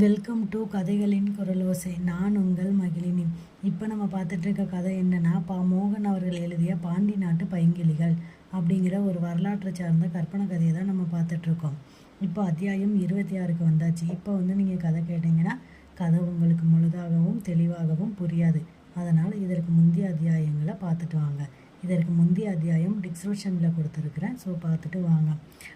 Welcome to கதைகளின் குரலோசை நான் உங்கள் மகிழினி. இப்போ நம்ம பார்த்துட்டு இருக்க கதை என்னென்னா பா மோகன் அவர்கள் எழுதிய பாண்டி நாட்டு பைங்கிளிகள் அப்படிங்கிற ஒரு வரலாற்று சார்ந்த கற்பனை கதையை தான் நம்ம பார்த்துட்ருக்கோம் இப்போ அத்தியாயம் இருபத்தி ஆறுக்கு வந்தாச்சு. இப்போ வந்து நீங்கள் கதை கேட்டிங்கன்னா கதை உங்களுக்கு முழுதாகவும் தெளிவாகவும் புரியாது. அதனால் இதற்கு முந்தைய அத்தியாயங்களை பார்த்துட்டு வாங்க. இதற்கு முந்தைய அத்தியாயம் டிஸ்கிரிப்ஷனில் கொடுத்துருக்குறேன். ஸோ பார்த்துட்டு வாங்க.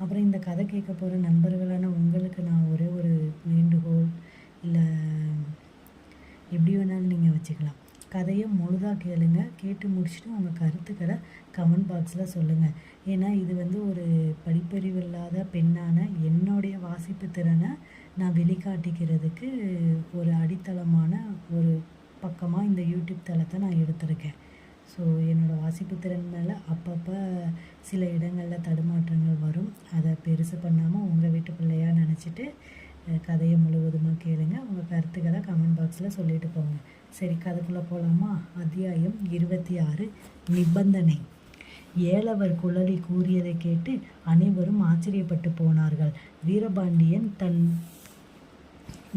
அப்புறம் இந்த கதை கேட்க போகிற நண்பர்களான உங்களுக்கு நான் ஒரே ஒரு வேண்டுகோள் இல்லை எப்படி வேணாலும் நீங்கள் வச்சுக்கலாம். கதையை முழுதாக கேளுங்க. கேட்டு முடிச்சுட்டு உங்கள் கருத்துக்களை கமெண்ட் பாக்ஸில் சொல்லுங்கள் ஏன்னா இது வந்து ஒரு படிப்பறிவு இல்லாத பெண்ணான என்னுடைய வாசிப்பு திறனை நான் வெளிக்காட்டிக்கிறதுக்கு ஒரு அடித்தளமான ஒரு பக்கமாக இந்த யூடியூப் தளத்தை நான் எடுத்திருக்கேன். ஸோ என்னோடய வாசிப்பு திறன் மேலே அப்பப்போ சில இடங்களில் தடுமாற்றங்கள் வரும். அதை பெருசு பண்ணாமல் உங்கள் வீட்டு பிள்ளையாக நினச்சிட்டு கதையை முழுவதுமாக கேளுங்க. உங்கள் கருத்துக்களை கமெண்ட் பாக்ஸில் சொல்லிட்டு போங்க. சரி கதைக்குள்ளே போகலாமா அத்தியாயம் இருபத்தி ஆறு நிபந்தனை. ஏழவர் குழலி கூறியதை கேட்டு அனைவரும் ஆச்சரியப்பட்டு போனார்கள். வீரபாண்டியன் தன்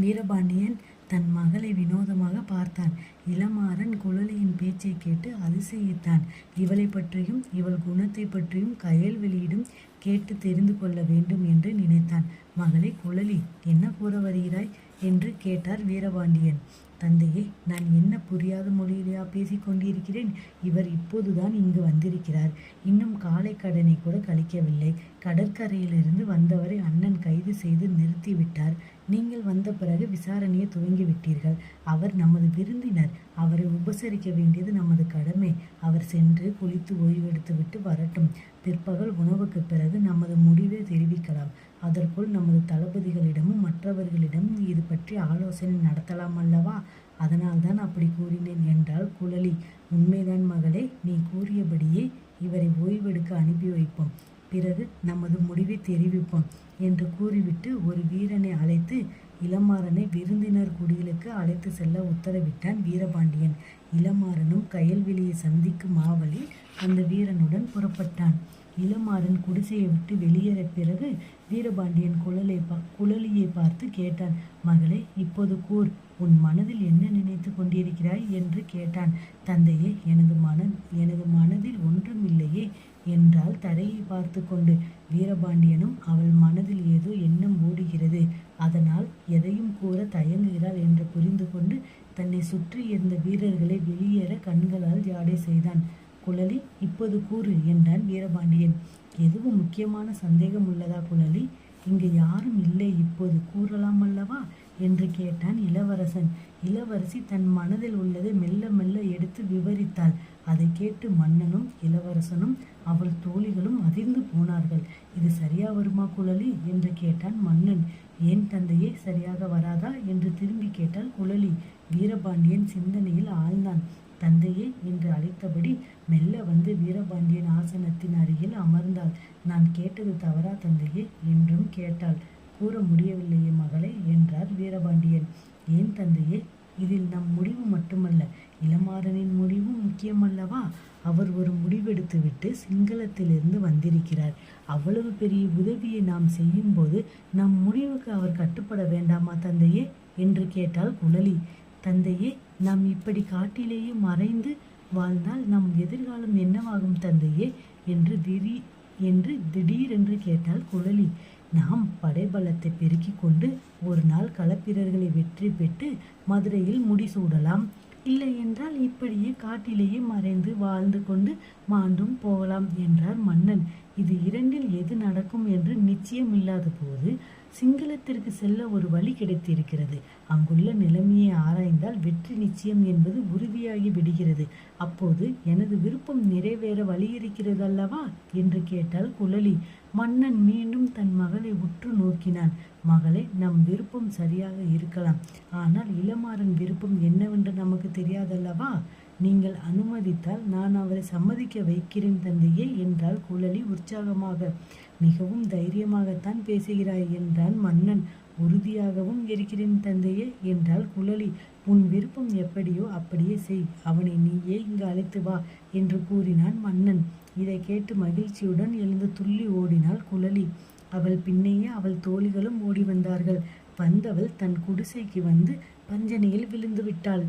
வீரபாண்டியன் தன் மகளை வினோதமாக பார்த்தான். இளமாறன் குழலியின் பேச்சை கேட்டு அதிசயித்தான். இவளை பற்றியும் இவள் குணத்தை பற்றியும் கயல்வெளியிடம் கேட்டு தெரிந்து கொள்ள வேண்டும் என்று நினைத்தான். மகளே குழலி என்ன கூற வருகிறாய்? என்று கேட்டார் வீரபாண்டியன். தந்தையே நான் என்ன புரியாத மொழியிலேயா பேசிக் கொண்டிருக்கிறேன்? இவர் இப்போதுதான் இங்கு வந்திருக்கிறார். இன்னும் காலை கடனை கூட கழிக்கவில்லை. கடற்கரையிலிருந்து வந்தவரை அண்ணன் கைது செய்து நிறுத்திவிட்டார் நீங்கள் வந்த பிறகு விசாரணையை துவங்கி விட்டீர்கள். அவர் நமது விருந்தினர். அவரை உபசரிக்க வேண்டியது நமது கடமை. அவர் சென்று குளித்து ஓய்வெடுத்துவிட்டு வரட்டும். பிற்பகல் உணவுக்கு பிறகு நமது முடிவை தெரிவிக்கலாம். அதற்குள் நமது தளபதிகளிடமும் மற்றவர்களிடமும் இது பற்றி ஆலோசனை நடத்தலாம் அல்லவா? அதனால்தான் அப்படி கூறினேன் என்றால் குழலி. உண்மைதான் மகளே நீ கூறியபடியே இவரை ஓய்வெடுக்க அனுப்பி வைப்போம். பிறகு நமது முடிவை தெரிவிப்போம் என்று கூறிவிட்டு ஒரு வீரனை அழைத்து இளமாறனை விருந்தினர் குடிகளுக்கு அழைத்து செல்ல உத்தரவிட்டான் வீரபாண்டியன். இளமாறனும் கயல்வெளியை சந்திக்கும் ஆவலில் அந்த வீரனுடன் புறப்பட்டான். இளமாறன் குடிசையை விட்டு வெளியேற பிறகு வீரபாண்டியன் குழலை பா குழலியை பார்த்து கேட்டான் மகளே இப்போது கூர். உன் மனதில் என்ன நினைத்து கொண்டிருக்கிறாய்? என்று கேட்டான் தந்தையே எனது மன எனது மனதில் ஒன்றுமில்லையே என்றால் தரையை பார்த்து கொண்டு. வீரபாண்டியனும் அவள் மனதில் ஏதோ எண்ணம் ஓடுகிறது. அதனால் எதையும் கூற தயங்குகிறாள் என்று புரிந்து கொண்டு தன்னை சுற்றி இருந்த வீரர்களை வெளியேற கண்களால் ஜாடை செய்தான். குழலி இப்போது கூறு என்றான் வீரபாண்டியன். எதுவும் முக்கியமான சந்தேகம் உள்ளதா குழலி? இங்கு யாரும் இல்லை இப்போது கூறலாம் அல்லவா? என்று கேட்டான் இளவரசன். இளவரசி தன் மனதில் உள்ளதை மெல்ல மெல்ல எடுத்து விவரித்தாள். அதை கேட்டு மன்னனும் இளவரசனும் அவள் தோழிகளும் அதிர்ந்து போனார்கள். இது சரியா வருமா குழலி? என்று கேட்டான் மன்னன். ஏன் தந்தையே சரியாக வராதா? என்று திரும்பி கேட்டாள் குழலி. வீரபாண்டியன் சிந்தனையில் ஆழ்ந்தான். தந்தையே என்று அழைத்தபடி மெல்ல வந்து வீரபாண்டியன் ஆசனத்தின் அருகில் அமர்ந்தாள். நான் கேட்டது தவறா தந்தையே? என்றும் கேட்டாள். கூற முடியவில்லையே மகளே என்றார் வீரபாண்டியன். ஏன் தந்தையே? இதில் நம் முடிவு மட்டுமல்ல. இளமாறனின் முடிவும் முக்கியமல்லவா? அவர் ஒரு முடிவெடுத்துவிட்டு சிங்களத்திலிருந்து வந்திருக்கிறார். அவ்வளவு பெரிய உதவியை நாம் செய்யும்போது நம் முடிவுக்கு அவர் கட்டுப்பட வேண்டாமா தந்தையே? என்று கேட்டாள் குழலி. தந்தையே நாம் இப்படி காட்டிலேயே மறைந்து வாழ்ந்தால் நம் எதிர்காலம் என்னவாகும் தந்தையே? என்று திடீர் என்று திடீரென்று கேட்டாள் குழலி. நாம் படைபலத்தை பெருக்கிக் கொண்டு ஒரு நாள் களப்பிரர்களை வெற்றி பெற்று மதுரையில் முடிசூடலாம் இல்லை என்றால் இப்படியே காட்டிலேயே மறைந்து வாழ்ந்து கொண்டு மாண்டும் போகலாம் என்றார் மன்னன். இது இரண்டில் எது நடக்கும் என்று நிச்சயம் இல்லாத போது சிங்களத்திற்கு செல்ல ஒரு வழி கிடைத்திருக்கிறது. அங்குள்ள நிலைமையை ஆராய்ந்தால் வெற்றி நிச்சயம் என்பது உறுதியாகி விடுகிறது. அப்போது எனது விருப்பம் நிறைவேற வழி இருக்கிறது அல்லவா என்று கேட்டால் குழலி. மன்னன் மீண்டும் தன் மகளை உற்று நோக்கினான். மகளே நம் விருப்பம் சரியாக இருக்கலாம். ஆனால் இளமாறன் விருப்பம் என்னவென்று நமக்கு தெரியாதல்லவா? நீங்கள் அனுமதித்தால் நான் அவரை சம்மதிக்க வைக்கிறேன் தந்தையே என்றாள் குழலி உற்சாகமாக. மிகவும் தைரியமாகத்தான் பேசுகிறாய் என்றான் மன்னன். உறுதியாகவும் இருக்கிறேன் தந்தையே என்றாள் குழலி. உன் விருப்பம் எப்படியோ அப்படியே செய். அவனை நீயே இங்கு அழைத்து வா என்று கூறினான் மன்னன். இதை கேட்டு மகிழ்ச்சியுடன் எழுந்து துள்ளி ஓடினாள் குழலி. அவள் பின்னேயே அவள் தோழிகளும் ஓடி வந்தார்கள். வந்தவள் தன் குடிசைக்கு வந்து பஞ்சனையில் விழுந்து விட்டாள்.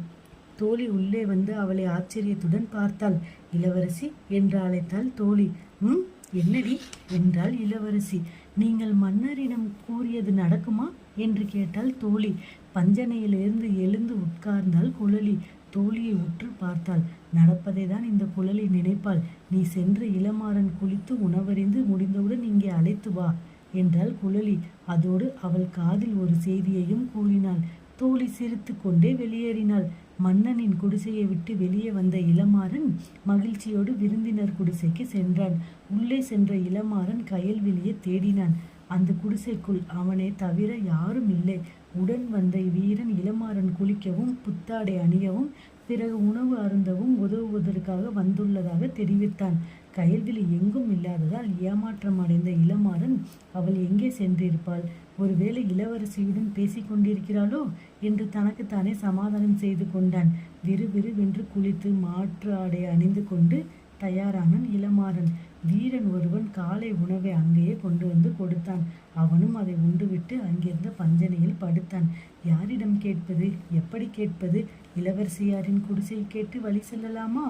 தோழி உள்ளே வந்து அவளை ஆச்சரியத்துடன் பார்த்தாள். இளவரசி என்று அழைத்தாள் தோழி. ம் என்னடி? என்றாள் இளவரசி. நீங்கள் மன்னரிடம் கூறியது நடக்குமா? என்று கேட்டாள் தோழி. பஞ்சனையிலிருந்து எழுந்து உட்கார்ந்தாள் குழலி. தோழியை உற்று பார்த்தாள். நடப்பதை தான் இந்த குழலி நினைப்பாள். நீ சென்று இளமாறன் குளித்து உணவறிந்து முடிந்தவுடன் இங்கே அழைத்து வா என்றாள் குழலி. அதோடு அவள் காதில் ஒரு செய்தியையும் கூறினாள். தோழி சிரித்து கொண்டே வெளியேறினாள். மன்னனின் குடிசையை விட்டு வெளியே வந்த இளமாறன் மகிழ்ச்சியோடு விருந்தினர் குடிசைக்கு சென்றான். உள்ளே சென்ற இளமாறன் கயல்வெளியை தேடினான். அந்த குடிசைக்குள் அவனை தவிர யாரும் இல்லை. உடன் வந்த வீரன் இளமாறன் குளிக்கவும் புத்தாடை அணியவும் பிறகு உணவு அருந்தவும் உதவுவதற்காக வந்துள்ளதாக தெரிவித்தான். கயல்விழி எங்கும் இல்லாததால் ஏமாற்றம் அடைந்த இளமாறன் அவள் எங்கே சென்றிருப்பாள்? ஒருவேளை இளவரசியுடன் பேசிக் கொண்டிருக்கிறாளோ? என்று தனக்குத்தானே சமாதானம் செய்து கொண்டான். விறுவிறுவென்று குளித்து மாற்று ஆடை அணிந்து கொண்டு தயாரானான் இளமாறன். வீரன் ஒருவன் காலை உணவை அங்கேயே கொண்டு வந்து கொடுத்தான். அவனும் அதை உண்டுவிட்டு அங்கிருந்த பஞ்சனையில் படுத்தான். யாரிடம் கேட்பது? எப்படி கேட்பது? இளவரசியாரின் குடிசை கேட்டு வழி செல்லலாமா?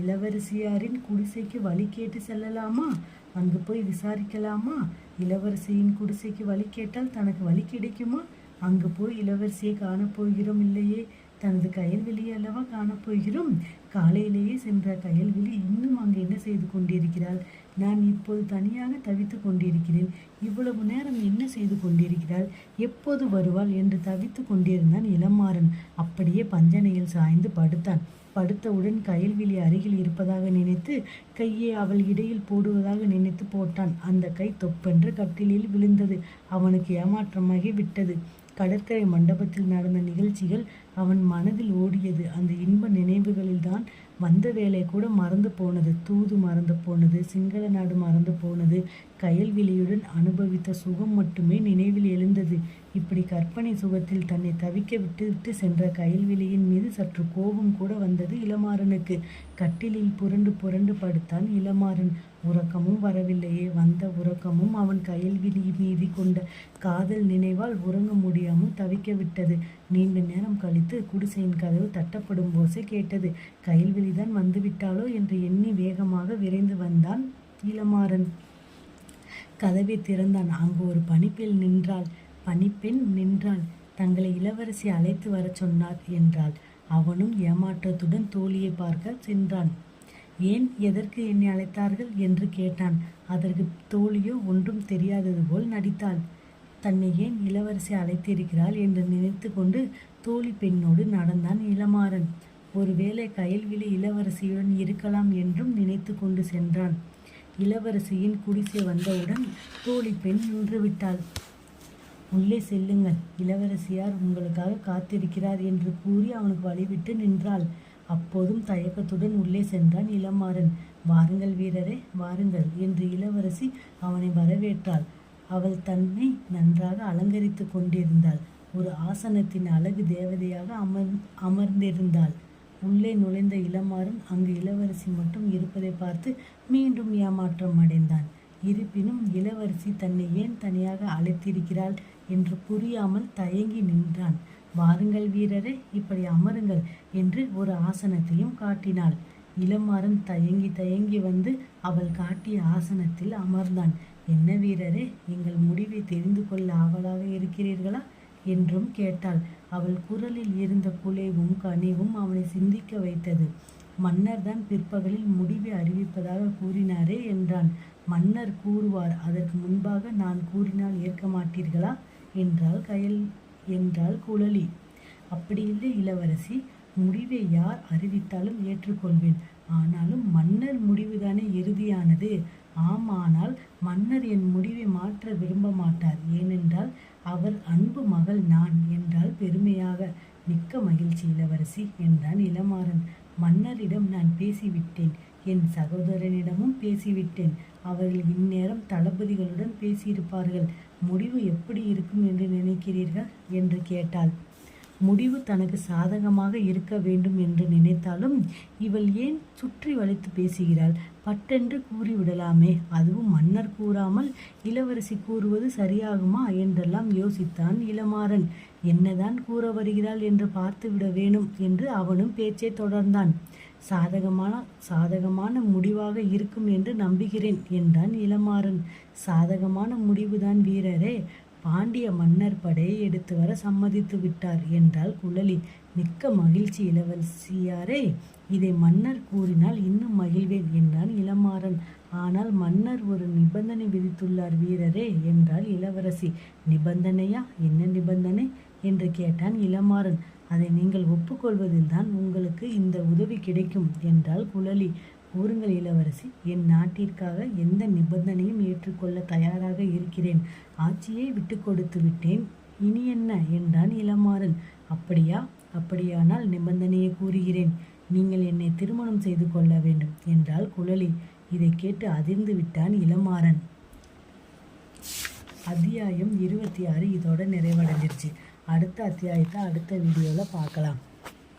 இளவரசியாரின் குடிசைக்கு வழி கேட்டு செல்லலாமா? அங்கு போய் விசாரிக்கலாமா? இளவரசியின் குடிசைக்கு வழி கேட்டால் தனக்கு வழி கிடைக்குமா? அங்கு போய் இளவரசியை காணப்போகிறோம் இல்லையே. தனது கயல்வெளியை அல்லவா காணப்போகிறோம். காலையிலேயே சென்ற கயல்வெளி இன்னும் அங்கு என்ன செய்து கொண்டிருக்கிறாள்? நான் இப்போது தனியாக தவித்து கொண்டிருக்கிறேன். இவ்வளவு நேரம் என்ன செய்து கொண்டிருக்கிறாள்? எப்போது வருவாள் என்று தவித்து கொண்டிருந்தான் இளமாறன் அப்படியே பஞ்சனையில் சாய்ந்து படுத்தான். படுத்தவுடன் கயல்விழி அருகில் இருப்பதாக நினைத்து கையை அவள் இடையில் போடுவதாக நினைத்து போட்டான். அந்த கை தொப்பென்று கட்டிலில் விழுந்தது. அவனுக்கு ஏமாற்றமாகி விட்டது. கடற்கரை மண்டபத்தில் நடந்த நிகழ்ச்சிகள் அவன் மனதில் ஓடியது. அந்த இன்ப நினைவுகளில்தான் வந்த வேலை கூட மறந்து போனது. தூது மறந்து போனது. சிங்கள நாடு மறந்து போனது. கயல்விழியுடன் அனுபவித்த சுகம் மட்டுமே நினைவில் எழுந்தது. இப்படி கற்பனை சுகத்தில் தன்னை தவிக்க விட்டு விட்டு சென்ற கயல்விழியின் மீது சற்று கோபம் கூட வந்தது இளமாறனுக்கு. கட்டிலில் புரண்டு புரண்டு படுத்தான் இளமாறன். உறக்கமும் வரவில்லையே. வந்த உறக்கமும் அவன் கயல்விழி மீதி கொண்ட காதல் நினைவால் உறங்க முடியாமல் தவிக்க விட்டது. நீண்ட நேரம் கழித்து குடிசையின் கதவு தட்டப்படும் போசை கேட்டது. கயல்விழிதான் வந்துவிட்டாளோ? என்று எண்ணி வேகமாக விரைந்து வந்தான் இளமாறன். கதவை திறந்தான். அங்கு ஒரு பணிப்பெண் நின்றாள். பணிப்பெண் நின்றாள். தங்களை இளவரசி அழைத்து வரச் சொன்னார் என்றாள். அவனும் ஏமாற்றத்துடன் தோழியை பார்க்க சென்றான். ஏன் எதற்கு என்னை அழைத்தார்கள்? என்று கேட்டான். அதற்கு தோழியோ ஒன்றும் தெரியாதது போல் நடித்தாள். தன்னை ஏன் இளவரசி அழைத்திருக்கிறாள் என்று நினைத்து கொண்டு தோழி பெண்ணோடு நடந்தான் இளமாறன். ஒருவேளை கயல்விழி இளவரசியுடன் இருக்கலாம் என்றும் நினைத்து கொண்டு சென்றான். இளவரசியின் குடிசை வந்தவுடன் தோழி பெண் நின்றுவிட்டாள். உள்ளே செல்லுங்கள் இளவரசியார் உங்களுக்காக காத்திருக்கிறார் என்று கூறி அவனுக்கு வழிவிட்டு நின்றாள். அப்போதும் தயக்கத்துடன் உள்ளே சென்றான் இளமாறன். வாருங்கள் வீரரே வாருங்கள் என்று இளவரசி அவனை வரவேற்றாள். அவள் தன்னை நன்றாக அலங்கரித்து கொண்டிருந்தாள். ஒரு ஆசனத்தின் அழகு தேவதையாக அமர் அமர்ந்திருந்தாள். உள்ளே நுழைந்த இளமாறன் அங்கு இளவரசி மட்டும் இருப்பதை பார்த்து மீண்டும் ஏமாற்றம் அடைந்தான். இருப்பினும் இளவரசி தன்னை ஏன் தனியாக அழைத்திருக்கிறாள் என்று புரியாமல் தயங்கி நின்றான். வாருங்கள் வீரரே இப்படி அமருங்கள் என்று ஒரு ஆசனத்தையும் காட்டினாள். இளமாறன் தயங்கி தயங்கி வந்து அவள் காட்டிய ஆசனத்தில் அமர்ந்தான். என்ன வீரரே எங்கள் முடிவை தெரிந்து கொள்ள ஆவலாக இருக்கிறீர்களா? என்றும் கேட்டாள். அவள் குரலில் இருந்த குலைவும் கனிவும் அவனை சிந்திக்க வைத்தது. மன்னர் தான் பிற்பகலில் முடிவை அறிவிப்பதாக கூறினாரே என்றான். மன்னர் கூறுவார் அதற்கு முன்பாக நான் கூறினால் ஏற்க மாட்டீர்களா? என்றாள் கயல் என்றாள் குழலி. அப்படியில்லை இளவரசி முடிவை யார் அறிவித்தாலும் ஏற்றுக்கொள்வேன். ஆனாலும் மன்னர் முடிவுதானே இறுதியானது? ஆமானால் மன்னர் என் முடிவை மாற்ற விரும்ப மாட்டார். ஏனென்றால் அவர் அன்பு மகள் நான் என்றால் பெருமையாக மிக்க மகிழ்ச்சி இளவரசி என்றான் இளமாறன். மன்னரிடம் நான் பேசிவிட்டேன். என் சகோதரனிடமும் பேசிவிட்டேன். அவர்கள் இந்நேரம் தளபதிகளுடன் பேசியிருப்பார்கள். முடிவு எப்படி இருக்கும் என்று நினைக்கிறீர்கள்? என்று கேட்டாள். முடிவு தனக்கு சாதகமாக இருக்க வேண்டும் என்று நினைத்தாலும் இவள் ஏன் சுற்றி வளைத்து பேசுகிறாள்? பட்டென்று கூறிவிடலாமே. அதுவும் மன்னர் கூறாமல் இளவரசி கூறுவது சரியாகுமா என்றெல்லாம் யோசித்தான் இளமாறன். என்னதான் கூற வருகிறாள் என்று பார்த்துவிட வேணும் என்று அவனும் பேச்சை தொடர்ந்தான். சாதகமான சாதகமான முடிவாக இருக்கும் என்று நம்புகிறேன் என்றான் இளமாறன். சாதகமான முடிவுதான் வீரரே. பாண்டிய மன்னர் படையை எடுத்து வர சம்மதித்து விட்டார் என்றால் குழலி மிக்க மகிழ்ச்சி இளவரசியாரே. இதை மன்னர் கூறினால் இன்னும் மகிழ்வேன் என்றான் இளமாறன். ஆனால் மன்னர் ஒரு நிபந்தனை விதித்துள்ளார் வீரரே என்றாள் இளவரசி. நிபந்தனையா? என்ன நிபந்தனை என்று கேட்டான் இளமாறன். அதை நீங்கள் ஒப்புக்கொள்வதில்தான் உங்களுக்கு இந்த உதவி கிடைக்கும் என்றாள் குழலி. கூறுங்கள் இளவரசி என் நாட்டிற்காக எந்த நிபந்தனையும் ஏற்றுக்கொள்ள தயாராக இருக்கிறேன். ஆட்சியை விட்டு கொடுத்து விட்டேன். இனி என்ன? என்றான் இளமாறன். அப்படியா? அப்படியானால் நிபந்தனையை கூறுகிறேன். நீங்கள் என்னை திருமணம் செய்து கொள்ள வேண்டும் என்றாள் குழலி. இதை கேட்டு அதிர்ந்து விட்டான் இளமாறன். அத்தியாயம் இருபத்தி ஆறு இதோட நிறைவடைஞ்சிருச்சு. அடுத்த அத்தியாயத்தை அடுத்த வீடியோவில் பார்க்கலாம்.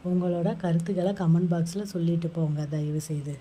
உங்களோட கருத்துக்களை கமெண்ட் பாக்ஸில் சொல்லிட்டு போங்க தயவு செய்து